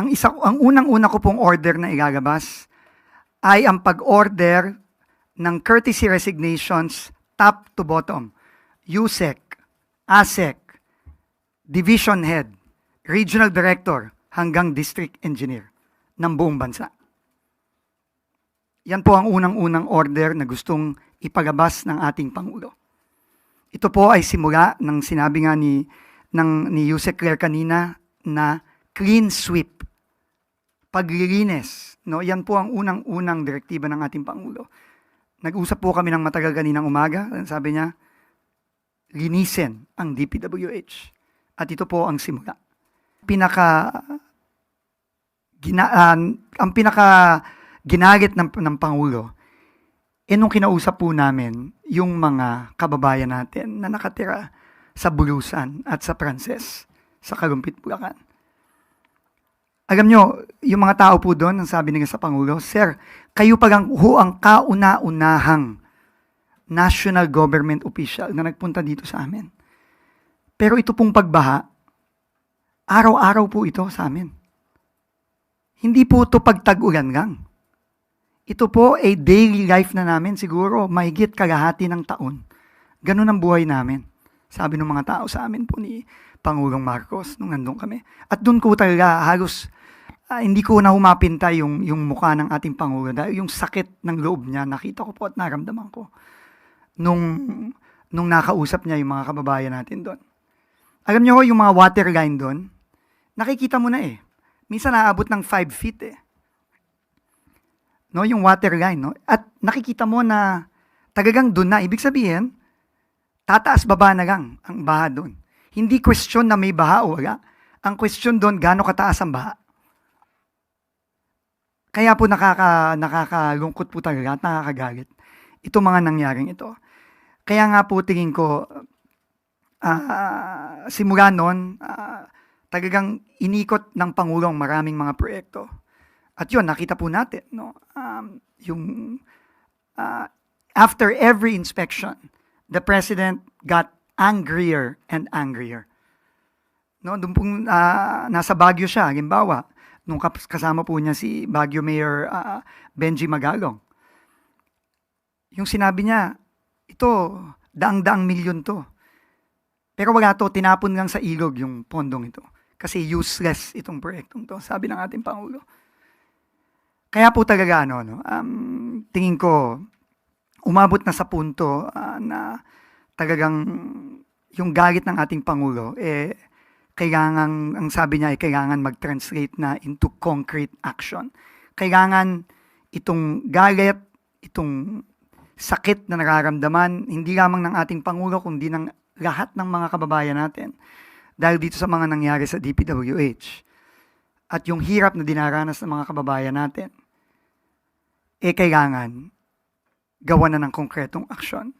ang isa ang unang-una ko pong order na ilalabas ay ang pag-order ng courtesy resignations top to bottom. USEC, ASEC, Division Head, Regional Director hanggang District Engineer ng buong bansa. Yan po ang unang-unang order na gustong ipagabas ng ating Pangulo. Ito po ay simula ng sinabi nga ni, ng, ni Yusek Claire kanina na clean sweep. Paglilinis. No? Yan po ang unang-unang direktiba ng ating Pangulo. Nag-usap po kami ng matagal kaninang umaga. Sabi niya, linisin ang DPWH. At ito po ang simula. Pinaka gina, ah, ang pinaka ginagit ng, ng Pangulo, eh nung kinausap po namin yung mga kababayan natin na nakatira sa Bulusan at sa Pranses, sa Kalumpit, Bulacan. Alam nyo, yung mga tao po doon, ang sabi nila sa Pangulo, Sir, kayo pa lang ho ang kauna-unahang national government official na nagpunta dito sa amin. Pero ito pong pagbaha, araw-araw po ito sa amin. Hindi po ito pagtag-ulan lang. Ito po ay daily life na namin siguro mahigit kalahati ng taon. Ganun ang buhay namin. Sabi ng mga tao sa amin po ni Pangulong Marcos nung nandun kami. At doon ko talaga halos ah, hindi ko na humapinta yung, yung mukha ng ating Pangulo dahil yung sakit ng loob niya nakita ko po at naramdaman ko nung, nung nakausap niya yung mga kababayan natin doon. Alam niyo ho, yung mga water line doon, nakikita mo na eh. Minsan naabot ng 5 feet eh no, yung water line, no? At nakikita mo na tagagang doon na. Ibig sabihin, tataas baba na lang ang baha doon. Hindi question na may baha o wala. Ang question doon, gaano kataas ang baha. Kaya po nakaka, nakakalungkot po talaga at nakakagalit. Ito mga nangyaring ito. Kaya nga po tingin ko, uh, simula noon, uh, talagang inikot ng Pangulong maraming mga proyekto at yun, nakita po natin, no? Um, yung uh, after every inspection, the president got angrier and angrier. No, doon pong uh, nasa Baguio siya, halimbawa, nung kasama po niya si Baguio Mayor uh, Benji Magalong. Yung sinabi niya, ito, daang-daang milyon to. Pero wala to, tinapon lang sa ilog yung pondong ito. Kasi useless itong proyektong to, sabi ng ating Pangulo. Kaya po talaga, ano, no, um, tingin ko, umabot na sa punto uh, na talagang yung galit ng ating Pangulo, eh, kailangan, ang sabi niya, ay kailangan mag-translate na into concrete action. Kailangan itong galit, itong sakit na nararamdaman, hindi lamang ng ating Pangulo, kundi ng lahat ng mga kababayan natin. Dahil dito sa mga nangyari sa DPWH. At yung hirap na dinaranas ng mga kababayan natin eh kailangan gawa na ng konkretong aksyon.